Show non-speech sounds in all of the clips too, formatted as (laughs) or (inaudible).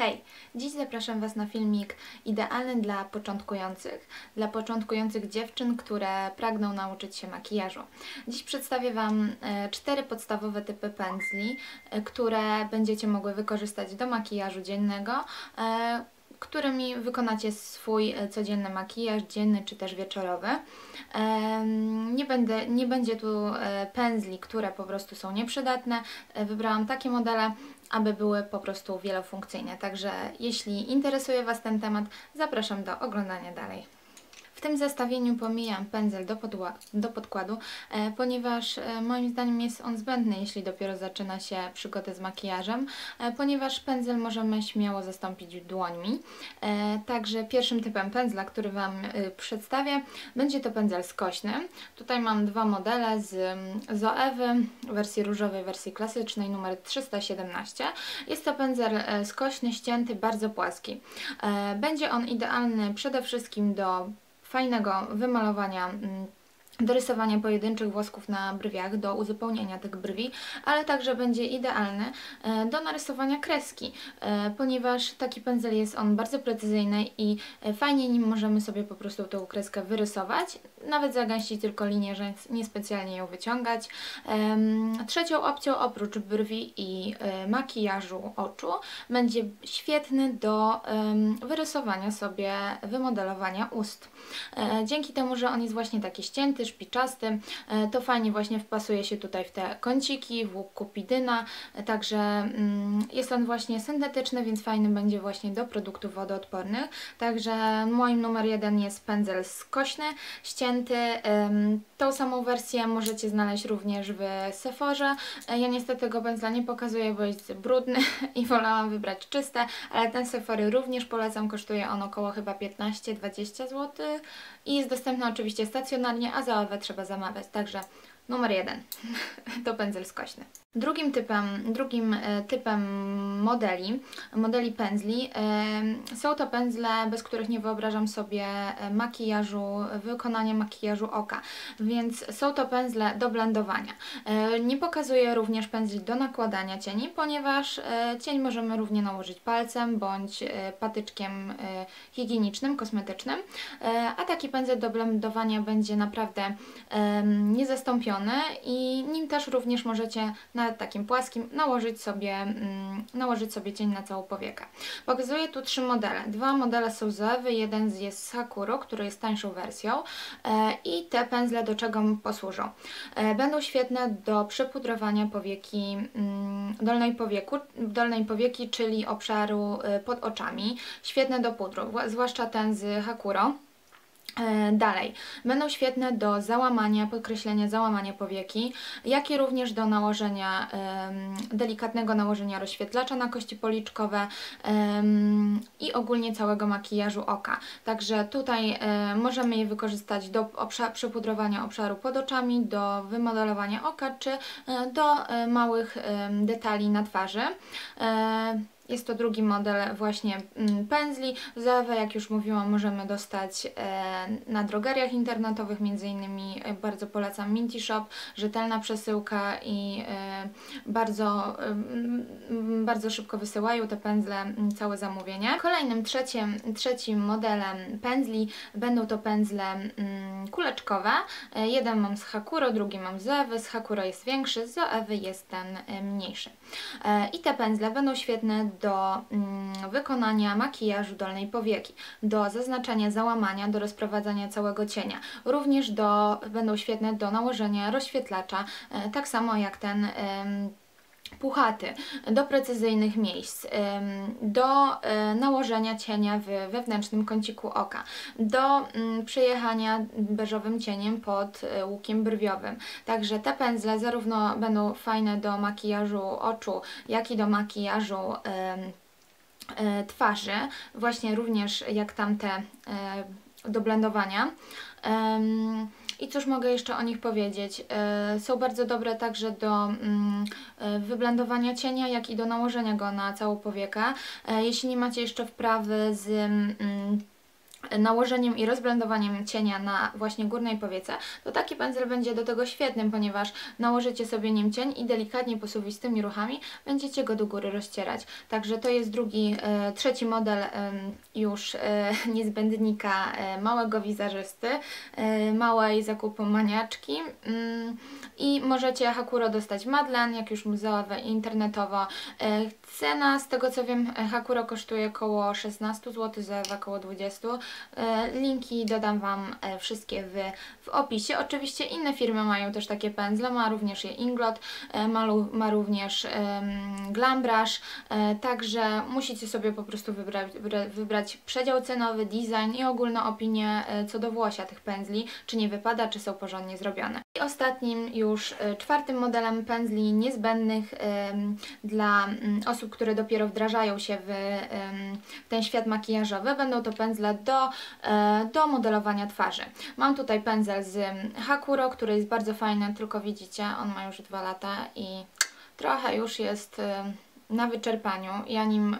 Hej! Dziś zapraszam Was na filmik idealny dla początkujących, dla początkujących dziewczyn, które pragną nauczyć się makijażu. Dziś przedstawię Wam e, cztery podstawowe typy pędzli, e, które będziecie mogły wykorzystać do makijażu dziennego, e, którymi wykonacie swój e, codzienny makijaż, dzienny czy też wieczorowy. Nie, będę, nie będzie tu e, pędzli, które po prostu są nieprzydatne. E, Wybrałam takie modele, aby były po prostu wielofunkcyjne. Także jeśli interesuje Was ten temat, zapraszam do oglądania dalej. W tym zestawieniu pomijam pędzel do, do podkładu, e, ponieważ e, moim zdaniem jest on zbędny, jeśli dopiero zaczyna się przygodę z makijażem, e, ponieważ pędzel możemy śmiało zastąpić dłońmi. E, także pierwszym typem pędzla, który Wam e, przedstawię, będzie to pędzel skośny. Tutaj mam dwa modele z mm, Zoewy, wersji różowej, wersji klasycznej, numer 317. Jest to pędzel e, skośny, ścięty, bardzo płaski. E, Będzie on idealny przede wszystkim do fajnego wymalowania, mm, do rysowania pojedynczych włosków na brwiach, do uzupełnienia tych brwi, ale także będzie idealny e, do narysowania kreski, e, ponieważ taki pędzel jest on bardzo precyzyjny i e, fajnie nim możemy sobie po prostu tą kreskę wyrysować, nawet zagęścić tylko linię rzęs, niespecjalnie ją wyciągać. Trzecią opcją oprócz brwi i makijażu oczu będzie świetny do wyrysowania sobie, wymodelowania ust. Dzięki temu, że on jest właśnie taki ścięty, szpiczasty, e, to fajnie właśnie wpasuje się tutaj w te kąciki, w łuk kupidyna, e, także mm, jest on właśnie syntetyczny, więc fajny będzie właśnie do produktów wodoodpornych. Także moim numer jeden jest pędzel skośny, ścięty. Tą samą wersję możecie znaleźć również w Sephorze. E, Ja niestety tego pędzla nie pokazuję, bo jest brudny (laughs) i wolałam wybrać czyste, ale ten Sephory również polecam, kosztuje on około chyba 15-20 zł i jest dostępny oczywiście stacjonarnie, a OWE trzeba zamawiać, także numer jeden (laughs) to pędzel skośny. Drugim typem, drugim e, typem modeli, modeli pędzli e, są to pędzle, bez których nie wyobrażam sobie e, makijażu, wykonania makijażu oka, więc są to pędzle do blendowania. Nie pokazuję również pędzli do nakładania cieni, ponieważ cień możemy równie nałożyć palcem bądź patyczkiem higienicznym, kosmetycznym, a taki pędzel do blendowania będzie naprawdę em, niezastąpiony i nim też również możecie na takim płaskim nałożyć sobie, mm, nałożyć sobie cień na całą powiekę. Pokazuję tu trzy modele. Dwa modele są z Ewy, jeden jest z Hakuro, który jest tańszą wersją e, i te pędzle do czego posłużą. E, będą świetne do przepudrowania powieki, mm, dolnej, powieku, dolnej powieki, czyli obszaru e, pod oczami. Świetne do pudru, wła- zwłaszcza ten z Hakuro. E, Dalej, będą świetne do załamania, podkreślenia załamania powieki, jak i również do nałożenia, delikatnego nałożenia rozświetlacza na kości policzkowe i ogólnie całego makijażu oka. Także tutaj e, możemy je wykorzystać do obsza- przepudrowania obszaru pod oczami, do wymodelowania oka, czy e, do małych detali na twarzy. Jest to drugi model właśnie mm, pędzli. Zawę, jak już mówiłam, możemy dostać e, na drogeriach internetowych, między innymi e, bardzo polecam Minty Shop, rzetelna przesyłka i e, bardzo, mm, bardzo szybko wysyłają te pędzle, mm, całe zamówienie. Kolejnym, trzecim, trzecim modelem pędzli będą to pędzle mm, kuleczkowe. Jeden mam z Hakuro, drugi mam z Ewy. Z Hakuro jest większy, z Ewy jest ten mniejszy. I te pędzle będą świetne do mm, wykonania makijażu dolnej powieki, do zaznaczania załamania, do rozprowadzania całego cienia. Również do, będą świetne do nałożenia rozświetlacza, e, tak samo jak ten puchaty, do precyzyjnych miejsc, do e, nałożenia cienia w wewnętrznym kąciku oka, do mm, przejechania beżowym cieniem pod e, łukiem brwiowym. Także te pędzle zarówno będą fajne do makijażu oczu, jak i do makijażu e, twarzy, właśnie również jak tamte do blendowania. I cóż mogę jeszcze o nich powiedzieć? E, Są bardzo dobre także do mm, e, wyblendowania cienia, jak i do nałożenia go na całą powiekę. E, Jeśli nie macie jeszcze wprawy z mm, nałożeniem i rozblendowaniem cienia na właśnie górnej powiece, to taki pędzel będzie do tego świetnym, ponieważ nałożycie sobie nim cień i delikatnie posuwistymi ruchami będziecie go do góry rozcierać. Także to jest drugi, e, trzeci model już e, (laughs) niezbędnika e, małego wizerzysty, małej zakupomaniaczki mm, i możecie Hakuro dostać Madlen, jak już muzeowe i internetowo. Cena, z tego co wiem, Hakuro kosztuje około 16 zł, za około 20. E, linki dodam Wam e, wszystkie w, w opisie. Oczywiście inne firmy mają też takie pędzle, ma również je Inglot, e, ma, ma również Glambrush, także musicie sobie po prostu wybrać, wybra- wybrać przedział cenowy, design i ogólną opinię co do włosia tych pędzli, czy nie wypada, czy są porządnie zrobione. I ostatnim już e, czwartym modelem pędzli niezbędnych dla mm, osób, które dopiero wdrażają się w, ten świat makijażowy, będą to pędzle do, e, do modelowania twarzy. Mam tutaj pędzel z Hakuro, który jest bardzo fajny, tylko widzicie, on ma już dwa lata i trochę już jest na wyczerpaniu. Ja nim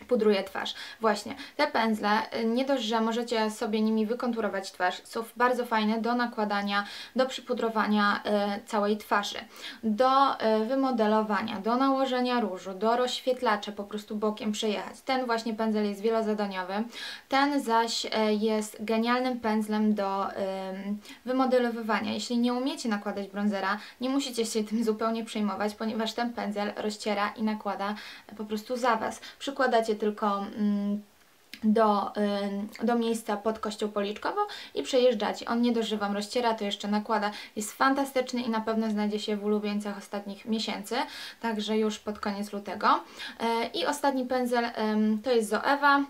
em, pudruję twarz. Właśnie, te pędzle, y, nie dość, że możecie sobie nimi wykonturować twarz, są bardzo fajne do nakładania, do przypudrowania y, całej twarzy, do y, wymodelowania, do nałożenia różu, do rozświetlacza, po prostu bokiem przejechać. Ten właśnie pędzel jest wielozadaniowy, ten zaś jest genialnym pędzlem do ym, wymodelowywania. Jeśli nie umiecie nakładać bronzera, nie musicie się tym zupełnie przejmować, ponieważ ten pędzel rozciera i nakłada po prostu za Was. Tylko mm, do, ym, do miejsca pod kością policzkową i przejeżdżacie. On nie Wam rozciera, to jeszcze nakłada. Jest fantastyczny i na pewno znajdzie się w ulubieńcach ostatnich miesięcy, także już pod koniec lutego. E, I ostatni pędzel ym, to jest Zoewa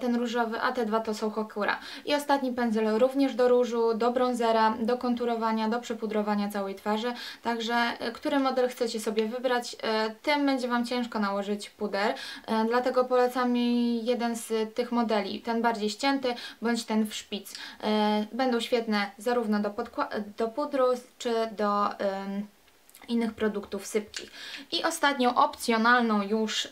ten różowy, a te dwa to są Hokura. I ostatni pędzel również do różu, do bronzera, do konturowania, do przepudrowania całej twarzy. Także e, który model chcecie sobie wybrać, e, tym będzie Wam ciężko nałożyć puder. E, Dlatego polecam jeden z tych modeli, ten bardziej ścięty, bądź ten w szpic. E, Będą świetne zarówno do, do pudru, czy do... innych produktów sypkich. I ostatnią opcjonalną już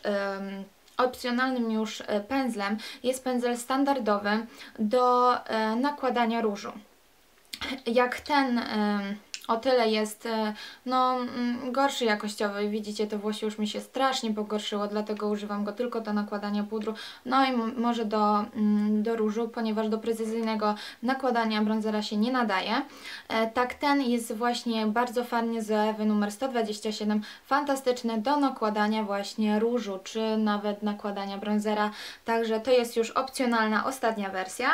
opcjonalnym już e, pędzlem jest pędzel standardowy do e, nakładania różu. Jak ten o tyle jest e, no, mm, gorszy jakościowo i widzicie, to włosie już mi się strasznie pogorszyło, dlatego używam go tylko do nakładania pudru, no i może do, mm, do różu, ponieważ do precyzyjnego nakładania bronzera się nie nadaje. E, tak ten jest właśnie bardzo fajnie z Ewy numer 127, fantastyczny do nakładania właśnie różu, czy nawet nakładania bronzera, także to jest już opcjonalna ostatnia wersja.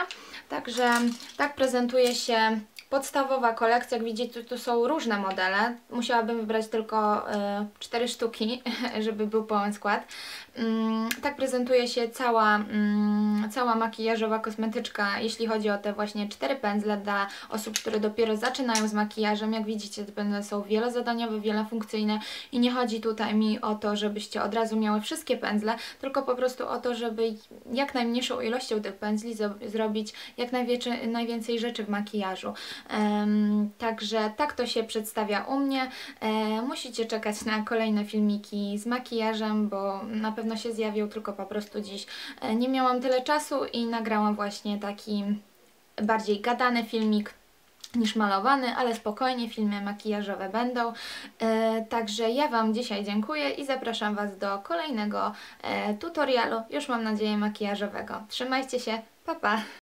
Także tak prezentuje się podstawowa kolekcja, jak widzicie, tu są różne modele. Musiałabym wybrać tylko e, cztery sztuki, (laughs) żeby był pełen skład. Mm, tak prezentuje się cała, mm, cała makijażowa kosmetyczka, jeśli chodzi o te właśnie cztery pędzle dla osób, które dopiero zaczynają z makijażem. Jak widzicie, te pędzle są wielozadaniowe, wielofunkcyjne i nie chodzi tutaj mi o to, żebyście od razu miały wszystkie pędzle, tylko po prostu o to, żeby jak najmniejszą ilością tych pędzli zrobić jak najwięcej rzeczy w makijażu. Także tak to się przedstawia u mnie. E, musicie czekać na kolejne filmiki z makijażem, bo na pewno się zjawią, tylko po prostu dziś e, nie miałam tyle czasu i nagrałam właśnie taki bardziej gadany filmik niż malowany, ale spokojnie filmy makijażowe będą. E, także ja Wam dzisiaj dziękuję i zapraszam Was do kolejnego tutorialu, już mam nadzieję makijażowego. Trzymajcie się, pa pa!